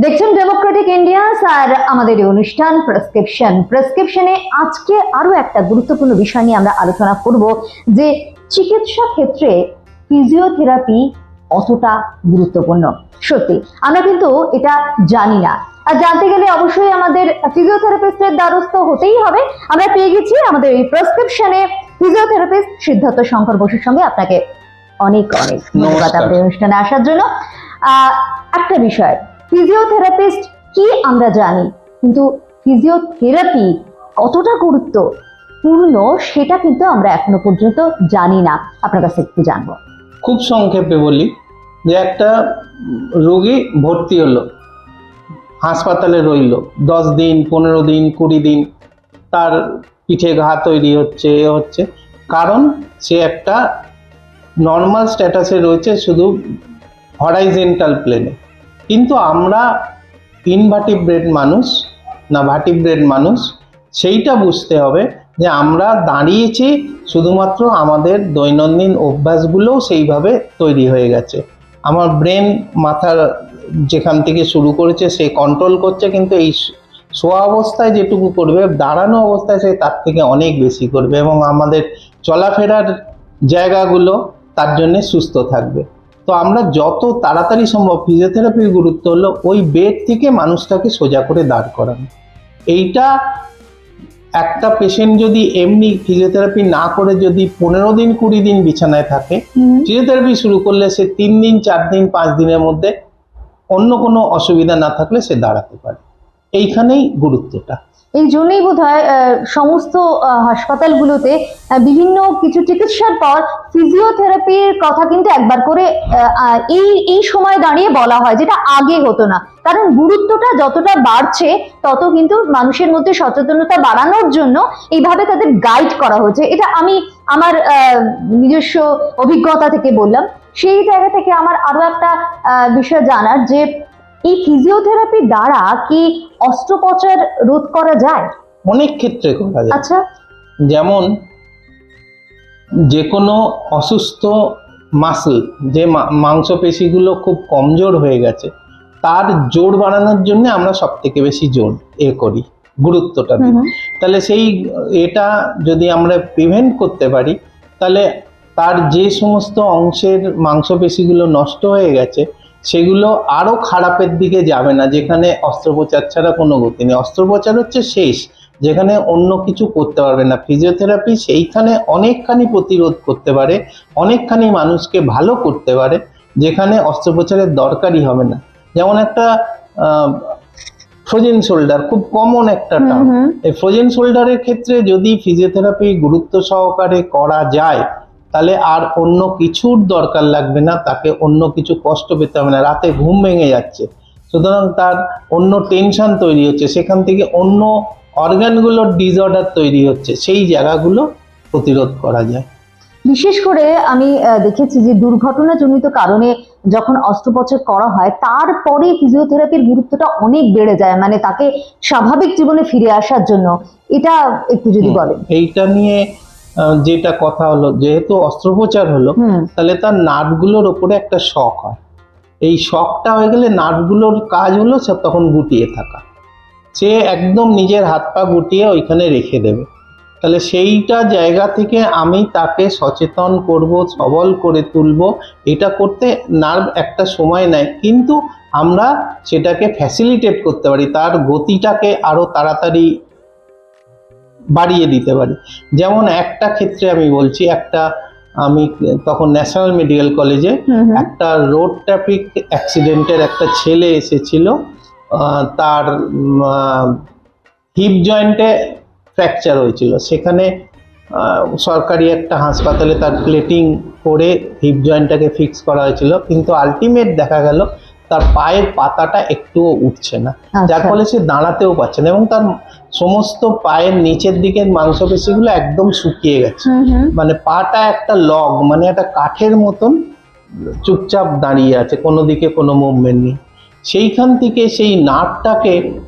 দেখছেন Democratic India's আর আমাদের এই অনুষ্ঠান প্রেসক্রিপশন প্রেসক্রিপশনে আজকে আরও একটা গুরুত্বপূর্ণ বিষয় নিয়ে আমরা আলোচনা করব যে চিকিৎসা ক্ষেত্রে ফিজিওথেরাপি অতটা গুরুত্বপূর্ণ। সত্যি আমরা কিন্তু এটা জানি না। আর জানতে গেলে অবশ্যই আমাদের ফিজিওথেরাপিস্টের দ্বারস্থ হতেই হবে। আমরা পেয়ে গেছি আমাদের এই প্রেসক্রিপশনে ফিজিওথেরাপিস্ট সিদ্ধার্থ শঙ্কর বসুর সঙ্গে আপনাকে অনেক অনেক ধন্যবাদ। আমাদের অনুষ্ঠানে আসার জন্য। আহ, একটা বিষয় ফিজিওথেরাপিস্ট কি আমরা জানি? কিন্তু ফিজিওথেরাপি কতটা গুরুত্বপূর্ণ সেটা কিন্তু আমরা এখনও পর্যন্ত জানি না। আপনার কাছে একটু জানব। খুব সংক্ষেপে বলি যে একটা রোগী ভর্তি হলো, হাসপাতালে রইল, দশ দিন, পনেরো দিন, কুড়ি দিন, তার পিঠে ঘা তৈরি হচ্ছে, এ হচ্ছে। কারণ সে একটা নর্মাল স্ট্যাটাসে রয়েছে শুধু হরাইজেন্টাল প্লেনে কিন্তু আমরা ইনভার্টিব্রেড মানুষ না ভার্টিব্রেড মানুষ, সেইটা বুঝতে হবে যে আমরা দাঁড়িয়েছি শুধুমাত্র আমাদের দৈনন্দিন অভ্যাসগুলোও সেইভাবে তৈরি হয়ে গেছে। আমার ব্রেন মাথার যেখান থেকে শুরু করেছে, সে কন্ট্রোল করছে, কিন্তু এই শোয়া অবস্থায় যেটুকু করবে, দাঁড়ানো অবস্থায় সে তার থেকে অনেক বেশি করবে এবং আমাদের চলাফেরার জায়গাগুলো তার জন্যে সুস্থ থাকবে। তো আমরা যত তাড়াতাড়ি সম্ভব ফিজিওথেরাপির গুরুত্ব হলো ওই বেড থেকে মানুষটাকে সোজা করে দাঁড় করানো। এইটা একটা পেশেন্ট যদি এমনি ফিজিওথেরাপি না করে যদি পনেরো দিন কুড়ি দিন বিছানায় থাকে ফিজিওথেরাপি শুরু করলে সে তিন দিন চার দিন পাঁচ দিনের মধ্যে অন্য কোনো অসুবিধা না থাকলে সে দাঁড়াতে পারে। এইখানেই গুরুত্বটা। এই জন্যই বোধ হয় সমস্ত হাসপাতালগুলোতে বিভিন্ন কিছু চিকিৎসার পর ফিজিওথেরাপির কথা কিন্তু একবার করে এই এই সময় দাঁড়িয়ে বলা হয়, যেটা আগে হতো না। কারণ গুরুত্বটা যতটা বাড়ছে, তত কিন্তু মানুষের মধ্যে সচেতনতা বাড়ানোর জন্য এইভাবে তাদের গাইড করা হচ্ছে। এটা আমি আমার নিজস্ব অভিজ্ঞতা থেকে বললাম। সেই জায়গা থেকে আমার আরও একটা বিষয় জানার যে এই ফিজিওথেরাপি দ্বারা কি অস্ত্রোপচার রোধ করা যায়? অনেক ক্ষেত্রে করা যায়। আচ্ছা। যেমন যে কোনো অসুস্থ মাসল যে মাংসপেশিগুলো খুব কমজোর হয়ে গেছে তার জোর বাড়ানোর জন্য আমরা সব থেকে বেশি জোর এ করি গুরুত্বটা দিই। তাহলে সেই এটা যদি আমরা প্রিভেন্ট করতে পারি তাহলে তার যে সমস্ত অংশের মাংসপেশিগুলো নষ্ট হয়ে গেছে সেগুলো আরও খারাপের দিকে যাবে না যেখানে অস্ত্রোপচার ছাড়া কোনো গতি নেই। অস্ত্রোপচার হচ্ছে শেষ যেখানে অন্য কিছু করতে পারবে না। ফিজিওথেরাপি সেইখানে অনেকখানি প্রতিরোধ করতে পারে অনেকখানি মানুষকে ভালো করতে পারে যেখানে অস্ত্রোপচারের দরকারই হবে না। যেমন একটা ফ্রোজেন শোল্ডার খুব কমন একটা টার্ম এই ফ্রোজেন শোল্ডারের ক্ষেত্রে যদি ফিজিওথেরাপি গুরুত্ব সহকারে করা যায় তাহলে আর অন্য কিছুর দরকার লাগবে না তাকে অন্য কিছু কষ্ট পেতে হবে না। রাতে ঘুম ভেঙে যাচ্ছে। সুতরাং তার অন্য টেনশন তৈরি হচ্ছে। সেখান থেকে অন্য অর্গানগুলোর ডিসঅর্ডার তৈরি হচ্ছে। সেই জায়গাগুলো প্রতিরোধ করা যায়। বিশেষ করে আমি দেখেছি যে দুর্ঘটনাজনিত কারণে যখন অস্ত্রোপচার করা হয় তারপরে ফিজিওথেরাপির গুরুত্বটা অনেক বেড়ে যায় মানে তাকে স্বাভাবিক জীবনে ফিরে আসার জন্য। এটা একটু যদি বলেন। এইটা নিয়ে যেটা কথা হলো যেহেতু অস্ত্রোপচার হলো তাহলে তার নার্ভগুলোর ওপরে একটা শখ হয়। এই শখটা হয়ে গেলে নার্ভগুলোর কাজ হলো সে তখন গুটিয়ে থাকা। সে একদম নিজের হাত পা গুটিয়ে ওইখানে রেখে দেবে। তাহলে সেইটা জায়গা থেকে আমি তাকে সচেতন করব সবল করে তুলব। এটা করতে নার্ভ একটা সময় নেয় কিন্তু আমরা সেটাকে ফ্যাসিলিটেট করতে পারি। তার গতিটাকে আরও তাড়াতাড়ি বাড়িয়ে দিতে পারি যেমন একটা ক্ষেত্রে আমি বলছি একটা আমি তখন ন্যাশনাল মেডিকেল কলেজে। একটা রোড ট্রাফিক অ্যাক্সিডেন্টের একটা ছেলে এসেছিল তার হিপ জয়েন্টে ফ্র্যাকচার হয়েছিল সেখানে সরকারি একটা হাসপাতালে তার প্লেটিং করে হিপ জয়েন্টটাকে ফিক্স করা হয়েছিল কিন্তু আলটিমেট দেখা গেল তার পায়ের পাতাটা একটুও উঠছে না যার আচ্ছা। ফলে সে দাঁড়াতেও পারছে না এবং তার সমস্ত পায়ের নিচের দিকের মাংসপেশিগুলো একদম শুকিয়ে গেছে। মানে পাটা একটা লগ মানে একটা কাঠের মতন চুপচাপ দাঁড়িয়ে আছে কোনো দিকে কোনো মুভমেন্ট নেই। সেইখান থেকে সেই নার্ভটাকে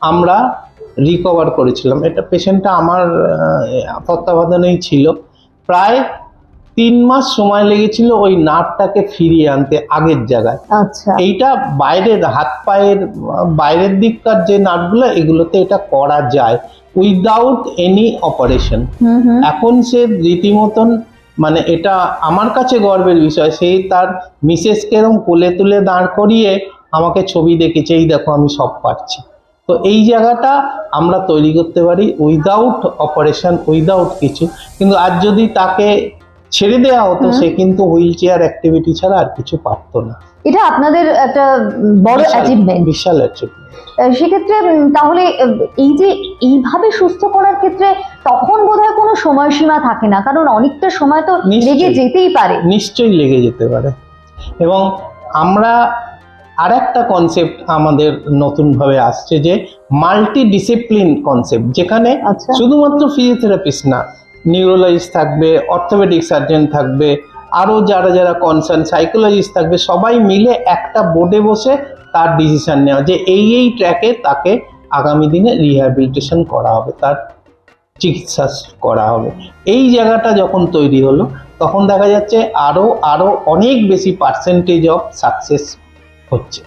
আমরা রিকভার করেছিলাম। এটা পেশেন্টটা আমার তত্ত্বাবধানেই ছিল। প্রায় তিন মাস সময় লেগেছিল ওই নার্ভটাকে ফিরিয়ে আনতে আগের জায়গায়। আচ্ছা। এইটা বাইরের হাত পায়ের বাইরের দিককার যে নাটগুলো এগুলোতে এটা করা যায় উইদাউট এনি অপারেশন এখন সে রীতিমতন মানে এটা আমার কাছে গর্বের বিষয় সে তার মিসেসকে এরম কোলে তুলে দাঁড় করিয়ে আমাকে ছবি দেখেছে এই দেখো আমি সব পারছি। তো এই জায়গাটা আমরা তৈরি করতে পারি উইদাউট অপারেশন উইদাউট কিছু। কিন্তু আজ যদি তাকে ছেড়ে দেওয়া হতো সে কিন্তু হুইল চেয়ার অ্যাক্টিভিটি ছাড়া আর কিছু পারতো না। এটা আপনাদের একটা বড় অ্যাচিভমেন্ট বিশাল অ্যাচিভমেন্ট সেক্ষেত্রে তাহলে এই যে এইভাবে সুস্থ করার ক্ষেত্রে তখন বোধহয় কোনো সময়সীমা থাকে না কারণ অনেকটা সময় তো। লেগে যেতেই পারে। নিশ্চয়ই লেগে যেতে পারে। এবং আমরা আর একটা কনসেপ্ট আমাদের নতুনভাবে আসছে যে মাল্টি ডিসিপ্লিন কনসেপ্ট যেখানে আচ্ছা। শুধুমাত্র ফিজিওথেরাপিস্ট না নিউরোলজিস্ট থাকবে অর্থোপেডিক সার্জন থাকবে, আরও যারা যারা কনসার্ন সাইকোলজিস্ট থাকবে, সবাই মিলে একটা বোর্ডে বসে তার ডিসিশন নেওয়া যে এই এই ট্র্যাকে তাকে আগামী দিনে রিহ্যাবিলিটেশন করা হবে, তার চিকিৎসা করা হবে। এই জায়গাটা যখন তৈরি হলো, তখন দেখা যাচ্ছে আরও আরও অনেক বেশি পার্সেন্টেজ অফ সাকসেস হচ্ছে।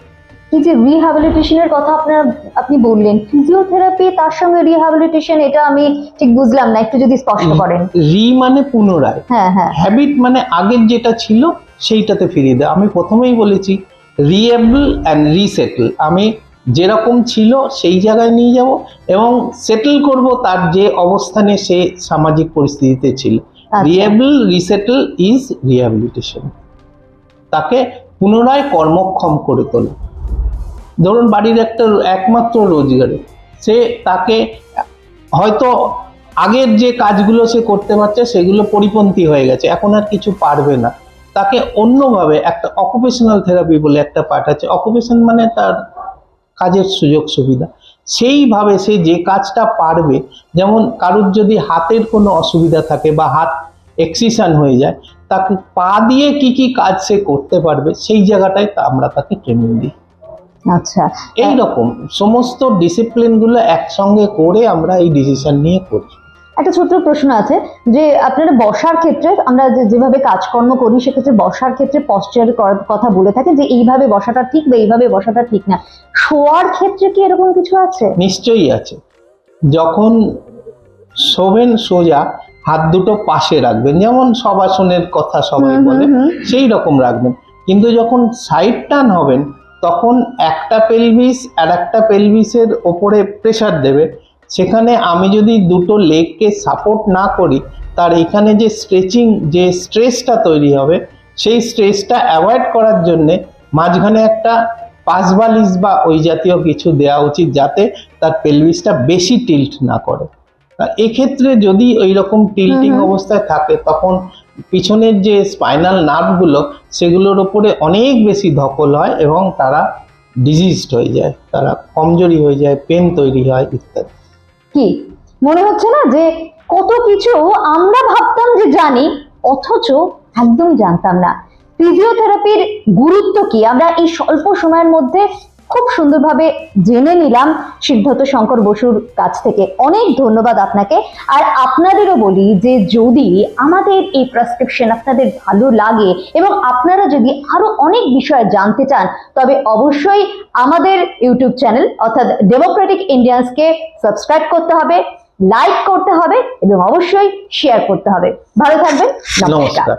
এই যে রিহ্যাবিলিটেশনের কথা আপনার আপনি বললেন ফিজিওথেরাপি তার সঙ্গে রিহ্যাবিলিটেশন এটা আমি ঠিক বুঝলাম না একটু যদি স্পষ্ট করেন। রি মানে পুনরায়। হ্যাঁ হ্যাঁ। হ্যাবিট মানে আগের যেটা ছিল সেইটাতে ফিরিয়ে দেয় আমি প্রথমেই বলেছি রিএবল অ্যান্ড রিসেটল আমি যেরকম ছিল সেই জায়গায় নিয়ে যাব এবং সেটেল করব তার যে অবস্থানে সে সামাজিক পরিস্থিতিতে ছিল। রিএবল রিসেটল ইজ রিহ্যাবিলিটেশন তাকে পুনরায় কর্মক্ষম করে তোলা। ধরুন বাড়ির একটা একমাত্র রোজগারে। সে তাকে হয়তো আগের যে কাজগুলো সে করতে পারছে, সেগুলো পরিপন্থী হয়ে গেছে। এখন আর কিছু পারবে না। তাকে অন্যভাবে একটা অকুপেশনাল থেরাপি বলে একটা পার্ট আছে অকুপেশন মানে তার কাজের সুযোগ সুবিধা। সেইভাবে সে যে কাজটা পারবে, যেমন কারুর যদি হাতের কোনো অসুবিধা থাকে বা হাত এক্সিশন হয়ে যায়, তাকে পা দিয়ে কি কি কাজ সে করতে পারবে, সেই জায়গাটায় আমরা তাকে ট্রেনিং দিই। আচ্ছা। এই রকম সমস্ত ডিসিপ্লিনগুলো একসঙ্গে করে আমরা এই ডিসিশন নিয়ে করি। একটা ছোট্ট প্রশ্ন আছে যে আপনারা বসার ক্ষেত্রে আমরা যেভাবে কাজকর্ম করি সেক্ষেত্রে বসার ক্ষেত্রে পশ্চার কথা বলে থাকে যে এইভাবে বসাটা ঠিক বা এইভাবে বসাটা ঠিক না। শোয়ার ক্ষেত্রে কি এরকম কিছু আছে? নিশ্চয়ই আছে। যখন শোবেন সোজা হাত দুটো পাশে রাখবেন। যেমন সবাসনের কথা সবাই বলে। সেই রকম রাখবেন। কিন্তু যখন সাইড টার্ন হবেন তখন একটা পেলভিস আর একটা পেলভিসের ওপরে প্রেশার দেবে সেখানে আমি যদি দুটো লেগকে সাপোর্ট না করি তার এখানে যে স্ট্রেচিং যে স্ট্রেসটা তৈরি হবে সেই স্ট্রেসটা অ্যাভয়েড করার জন্যে মাঝখানে একটা পাঁচ বালিশ বা ওই জাতীয় কিছু দেওয়া উচিত যাতে তার পেলভিসটা বেশি টিল্ট না করে এক্ষেত্রে যদি ওই রকম টিল্টিং। অবস্থায় থাকে তখন পিছনের যে স্পাইনাল নার্ভগুলো সেগুলোর ওপরে অনেক বেশি ধকল হয় এবং তারা ডিজিজড হয়ে যায়, তারা কমজোরি হয়ে যায় পেন তৈরি হয় ইত্যাদি। কি? মনে হচ্ছে না যে কত কিছু আমরা ভাবতাম যে জানি, অথচ একদম জানতাম না। ফিজিওথেরাপির গুরুত্ব কি? আমরা এই স্বল্প সময়ের মধ্যে খুব সুন্দরভাবে জেনে নিলাম সিদ্ধার্থ শঙ্কর বসুর কাছ থেকে। অনেক ধন্যবাদ আপনাকে। আর আপনাদেরও বলি যে যদি আমাদের এই প্রেসক্রিপশন আপনাদের ভালো লাগে এবং আপনারা যদি আরও অনেক বিষয় জানতে চান, তবে অবশ্যই আমাদের ইউটিউব চ্যানেল অর্থাৎ ডেমোক্রেটিক ইন্ডিয়ান্সকে সাবস্ক্রাইব করতে হবে লাইক করতে হবে এবং অবশ্যই শেয়ার করতে হবে। ভালো থাকবেন। নমস্কার। নমস্কার।